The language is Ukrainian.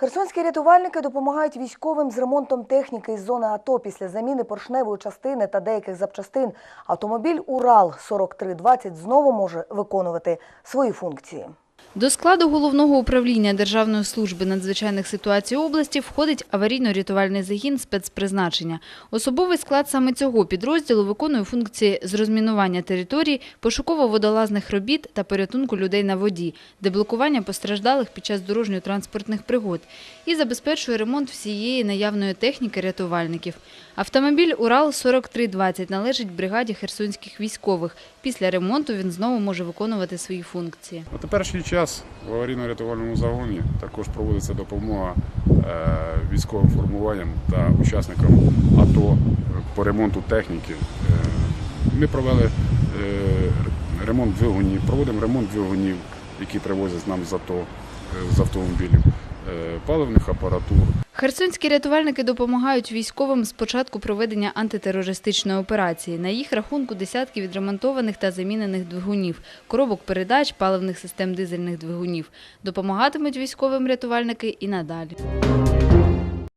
Херсонські рятувальники допомагають військовим з ремонтом техніки із зони АТО після заміни поршневої частини та деяких запчастин. Автомобіль Урал 4320 знову може виконувати свої функції. До складу головного управління Державної служби надзвичайних ситуацій області входить аварійно-рятувальний загін спецпризначення. Особовий склад саме цього підрозділу виконує функції з розмінування територій, пошуково-водолазних робіт та порятунку людей на воді, деблокування постраждалих під час дорожньо-транспортних пригод і забезпечує ремонт всієї наявної техніки рятувальників. Автомобіль «Урал-4320» належить бригаді херсонських військових. Після ремонту він знову може виконувати свої функції. Теперішній час в аварійно-рятувальному загоні також проводиться допомога е, військовим формуванням та учасникам АТО по ремонту техніки. Е, Ми провели е, ремонт двигунів, проводимо ремонт двигунів, які привозять нам з АТО, з автомобілів, паливних апаратур. Херсонські рятувальники допомагають військовим з початку проведення антитерористичної операції. На їх рахунку десятки відремонтованих та замінених двигунів, коробок передач, паливних систем дизельних двигунів. Допомагатимуть військовим рятувальники і надалі.